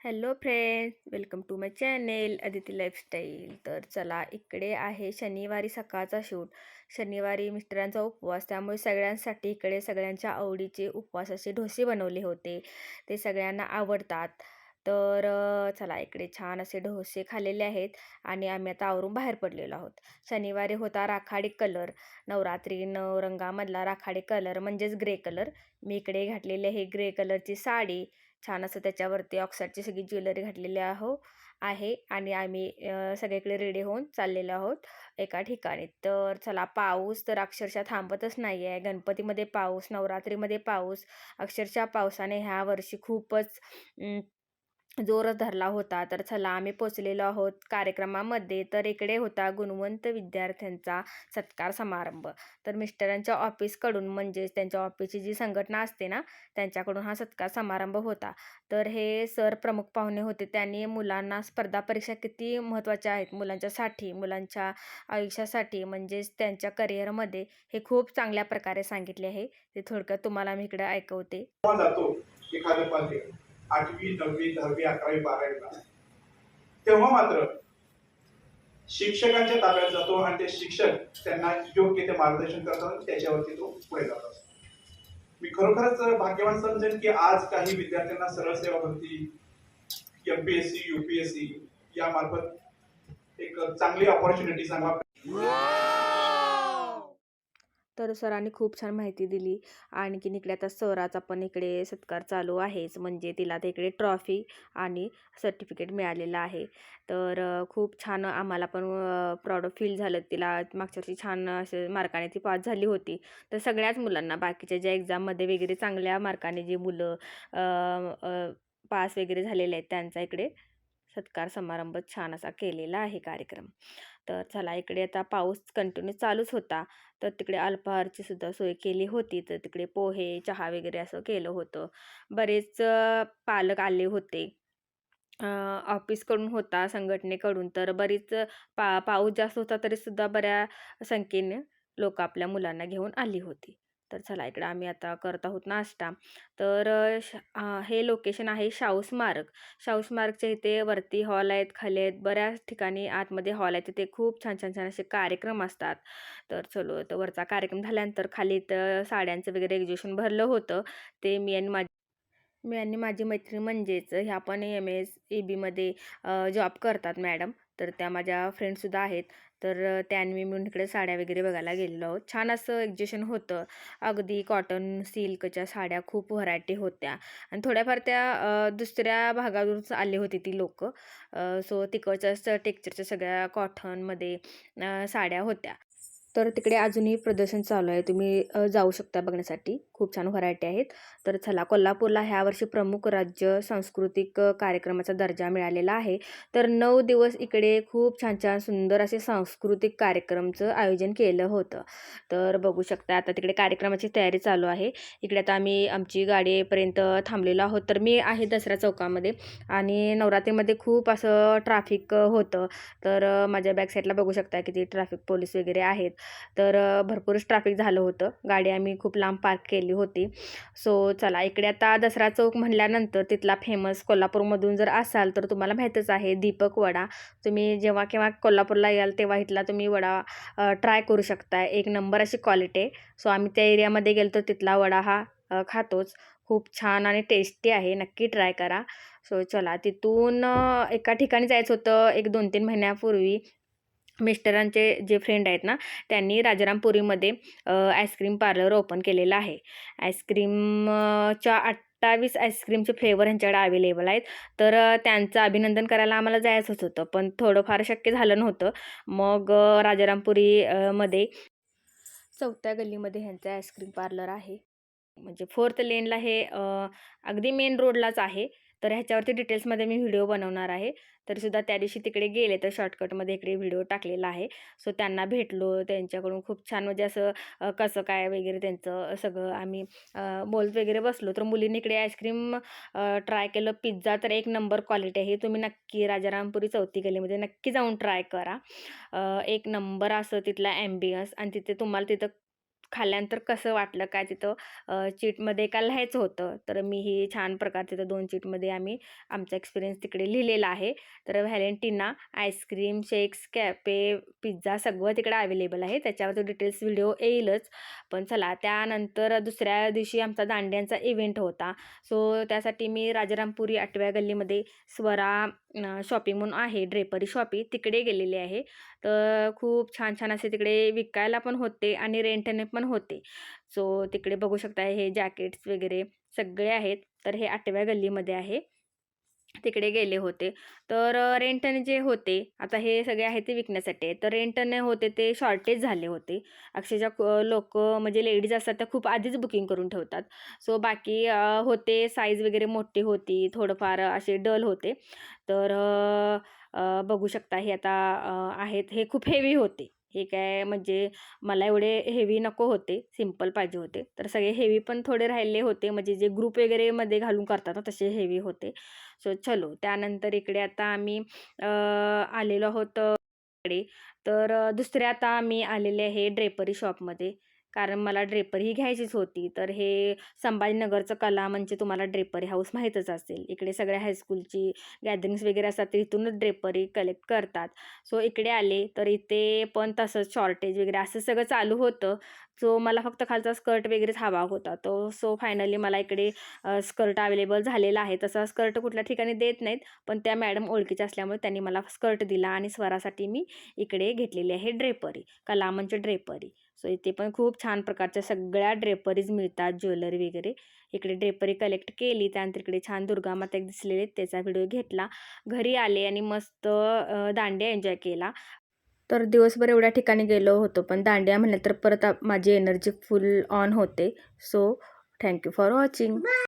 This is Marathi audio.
Hello friends welcome to my channel Aditi lifestyle. तर चला इकडे आहे शनिवारी सकाळचा शूट. शनिवारी मिस्टरांचा उपवास त्यामुळे सगळ्यांसाठी इकडे सगळ्यांच्या आवडीचे उपवास असे बनवले होते. ते सगळ्यांना आवडतात. तर चला इकडे छान असे ढोसे खाल्लेले आहेत आणि आम्ही आता आवरून बाहेर पडलेलो आहोत. शनिवारी होता राखाडी कलर. नवरात्री नवरंगामधला राखाडी कलर म्हणजेच ग्रे कलर. मी इकडे घातलेली आहे ग्रे कलरची साडी. छान असं त्याच्यावरती ऑक्साईडची सगळी ज्वेलरी घातलेली आहो आहे आणि आम्ही सगळीकडे रेडी होऊन चाललेलो आहोत एका ठिकाणी. तर चला पाऊस तर अक्षरशः थांबतच नाही आहे गणपतीमध्ये पाऊस नवरात्रीमध्ये पाऊस अक्षरशः पावसाने ह्या वर्षी खूपच जोर जोरच धरला होता. तर चला आम्ही पोचलेलो आहोत कार्यक्रमामध्ये. तर इकडे होता गुणवंत विद्यार्थ्यांचा सत्कार समारंभ. तर मिस्टरांच्या ऑफिसकडून म्हणजेच त्यांच्या ऑफिसची जी संघटना असते ना त्यांच्याकडून हा सत्कार समारंभ होता. तर हे सर प्रमुख पाहुणे होते. त्यांनी मुलांना स्पर्धा परीक्षा किती महत्त्वाच्या आहेत? मुलांच्यासाठी मुलांच्या आयुष्यासाठी म्हणजेच त्यांच्या करिअरमध्ये हे खूप चांगल्या प्रकारे सांगितले आहे. ते थोडक्यात तुम्हाला मी इकडे ऐकवते. आठवी नववी दहावी अकरावी बारावीला तेव्हा मात्र शिक्षकांच्या ताब्यात जातो आणि ते शिक्षक त्यांना योग्य ते मार्गदर्शन करतात त्याच्यावरती तो पुढे जात असतो. मी खरोखरच भाग्यवान समजेन की आज काही विद्यार्थ्यांना सरळ सेवा भरती एमपीएससी युपीएससी या मार्फत एक चांगली ऑपॉर्च्युनिटी सांगा. तर सरांनी खूप छान माहिती दिली. आणखीन इकडे आता सराचा पण इकडे सत्कार चालू आहेच. म्हणजे तिला आता इकडे ट्रॉफी आणि सर्टिफिकेट मिळालेलं आहे. तर खूप छान आम्हाला पण प्राऊड फील झालं. तिला मागच्या वर्षी छान असे मार्काने ती पास झाली होती. तर सगळ्याच मुलांना बाकीच्या ज्या एक्झाममध्ये वगैरे चांगल्या मार्काने जे मुलं पास वगैरे झालेले आहेत त्यांचा इकडे सत्कार समारंभ छान असा केलेला आहे कार्यक्रम. तर चला इकडे आता पाऊस कंटिन्यू चालूच होता. तर तिकडे अल्पाहारची सुद्धा सोय केली होती. तर तिकडे पोहे चहा वगैरे असं केलं होतं. बरेच पालक आले होते. ऑफिसकडून होता संघटनेकडून. तर बरीच पा पाऊस जास्त होता तरीसुद्धा बऱ्या संख्येने लोक आपल्या मुलांना घेऊन आली होती. तर चला इकडे आम्ही आता करत आहोत नाश्ता. तर श हे लोकेशन आहे शाहू स्मारक शाहू स्मारकच्या इथे वरती हॉल आहेत खाली आहेत. बऱ्याच ठिकाणी आतमध्ये हॉल आहेत. तिथे खूप छान छान छान असे कार्यक्रम असतात. तर चलो तर वरचा कार्यक्रम झाल्यानंतर खाली तर साड्यांचं वगैरे एक्झिबिशन भरलं होतं. ते मी आणि माझी मी आणि माझी मैत्रीण म्हणजेच ह्या पण एम एस ई बीमध्ये जॉब करतात मॅडम तर त्या माझ्या फ्रेंडसुद्धा आहेत. तर त्यांनी मी मिळून इकडे साड्या वगैरे बघायला गेलेलो आहोत. छान असं एक्झिबिशन होतं. अगदी कॉटन सिल्कच्या साड्या खूप व्हरायटी होत्या. आणि थोड्याफार त्या दुसऱ्या भागातूनच आली होती ती लोक. सो तिकडच्याच टेक्चरच्या सगळ्या कॉटनमध्ये साड्या होत्या. तर तिकडे अजूनही प्रदर्शन चालू आहे. तुम्ही जाऊ शकता बघण्यासाठी. खूप छान व्हरायटी आहेत. तर चला कोल्हापूरला ह्या वर्षी प्रमुख राज्य सांस्कृतिक कार्यक्रमाचा दर्जा मिळालेला आहे. तर नऊ दिवस इकडे खूप छान छान सुंदर असे सांस्कृतिक कार्यक्रमचं आयोजन केलं होतं. तर बघू शकता आता तिकडे कार्यक्रमाची तयारी चालू आहे. इकडे आता आम्ही आमची गाडीपर्यंत थांबलेलो आहोत. तर मी आहे दसरा चौकामध्ये आणि नवरात्रीमध्ये खूप असं ट्रॅफिक होतं. तर माझ्या बॅक साईडला बघू शकता किती ट्रॅफिक पोलीस वगैरे आहेत. तर भरपूरच ट्रॅफिक झालं होतं. गाडी आम्ही खूप लांब पार्क केली होती. सो चला इकडे आता दसरा चौक म्हणल्यानंतर तिथला फेमस कोल्हापूरमधून जर असाल तर तुम्हाला माहीतच आहे दीपक वडा. तुम्ही जेव्हा केव्हा कोल्हापूरला याल तेव्हा इथला तुम्ही वडा ट्राय करू शकता एक नंबर अशी क्वालिटी आहे. सो आम्ही त्या एरियामध्ये गेलो तर तिथला वडा हा खातोच. खूप छान आणि टेस्टी आहे. नक्की ट्राय करा. सो चला तिथून एका ठिकाणी जायचं होतं एक दोन तीन महिन्यापूर्वी. मिस्टरांचे जे फ्रेंड आहेत ना त्यांनी राजारामपुरीमध्ये आईस्क्रीम पार्लर ओपन केलेलं आहे. आईस्क्रीमच्या अठ्ठावीस आईस्क्रीमचे फ्लेवर ह्यांच्याकडे अवेलेबल आहेत. तर त्यांचं अभिनंदन करायला आम्हाला जायचंच होतं पण थोडंफार शक्य झालं नव्हतं. मग राजारामपुरीमध्ये राजारामपुरी मध्ये चौथ्या गल्लीमध्ये ह्यांचं आईस्क्रीम पार्लर आहे. म्हणजे फोर्थ लेनला हे अगदी मेन रोडलाच आहे. तर ह्याच्यावरती डिटेल्समध्ये मी व्हिडिओ बनवणार आहे. तरीसुद्धा त्या दिवशी तिकडे गेले तर शॉर्टकटमध्ये इकडे व्हिडिओ टाकलेला आहे. सो त्यांना भेटलो त्यांच्याकडून खूप छान म्हणजे असं कसं काय वगैरे त्यांचं सगळं आम्ही बोलत वगैरे बसलो. तर मुलींनी इकडे आईस्क्रीम ट्राय केलं. पिझ्झा तर एक नंबर क्वालिटी आहे. तुम्ही नक्की राजारामपुरी चौथी गल्लीमध्ये नक्की जाऊन ट्राय करा. एक नंबर असं तिथला ॲम्बियन्स आणि तिथे तुम्हाला तिथं खाल्ल्यानंतर कसं वाटलं काय तिथं चीटमध्ये का लिहायचं होतं? तर मी ही छान प्रकार तिथं दोन चीटमध्ये आम्ही आमचा एक्सपिरियन्स तिकडे लिहिलेला आहे. तर Valentina ice cream shakes cafe pizza सगळं तिकडे अवेलेबल आहे. त्याच्यावर डिटेल्स व्हिडिओ येईलच. पण चला त्यानंतर दुसऱ्या दिवशी आमचा दांड्यांचा इव्हेंट होता. सो त्यासाठी मी राजारामपुरी आठव्या गल्लीमध्ये स्वरा शॉपिंग म्हणून आहे ड्रेपरी शॉपी तिकडे गेलेली आहे. तर खूप छान छान असे तिकडे विकायला पण होते आणि रेंटने पण होते. सो तिकडे बघू शकता हे जॅकेट्स वगैरे सगळे आहेत. तर हे आठव्या गल्लीमध्ये आहे. तिकडे गेले होते. तर रेंटने जे होते आता हे सगळे आहे ते विकण्यासाठी. तर रेंटने होते ते शॉर्टेज झाले होते. अक्षरशः लोक म्हणजे लेडीज असतात त्या खूप आधीच बुकिंग करून ठेवतात. सो बाकी होते साईज वगैरे मोठी होती थोडंफार असे डल होते. तर बघू शकता हे आता आहेत. हे खूप हेवी होते. हे काय म्हणजे मला एवढे हेवी नको होते सिंपल पाहिजे होते. तर सगळे हेवी पण थोडे राहिले होते म्हणजे जे ग्रुप वगैरेमध्ये घालून करतात ना तसे हेवी होते. सो चलो त्यानंतर इकडे आता आम्ही आलेलो आहोत इकडे. तर दुसरे आता आम्ही आलेले आहे ड्रेपरी शॉपमध्ये कारण मला ड्रेपरी ही घ्यायचीच होती. तर हे संभाजीनगरचं कला म्हणजे तुम्हाला ड्रेपरी हाऊस माहीतच असेल. इकडे सगळ्या हायस्कूलची गॅदरिंग्स वगैरे असतात तर इथूनच ड्रेपरी कलेक्ट करतात. सो इकडे आले तर इथे पण तसंच शॉर्टेज वगैरे असं सगळं चालू होतं. सो मला फक्त खालचा स्कर्ट वगैरेच हवा होता. तो सो फायनली मला इकडे स्कर्ट अवेलेबल झालेला आहे. तसा स्कर्ट कुठल्या ठिकाणी देत नाहीत पण त्या मॅडम ओळखीच्या असल्यामुळे त्यांनी मला स्कर्ट दिला आणि स्वरासाठी मी इकडे घेतलेली आहे ड्रेपरी कलामंच ड्रेपरी सो इथे पण खूप छान प्रकारच्या सगळ्या ड्रेपरीज मिळतात ज्वेलरी वगैरे. इकडे ड्रेपरी कलेक्ट केली त्यानंतर इकडे छान दुर्गा माता एक दिसलेले त्याचा व्हिडिओ घेतला. घरी आले आणि मस्त दांडे दांडिया एन्जॉय केला. तर दिवसभर एवढ्या ठिकाणी गेलो होतो पण दांडिया म्हणलं तर परत माझी एनर्जी फुल ऑन होते. So thank you for watching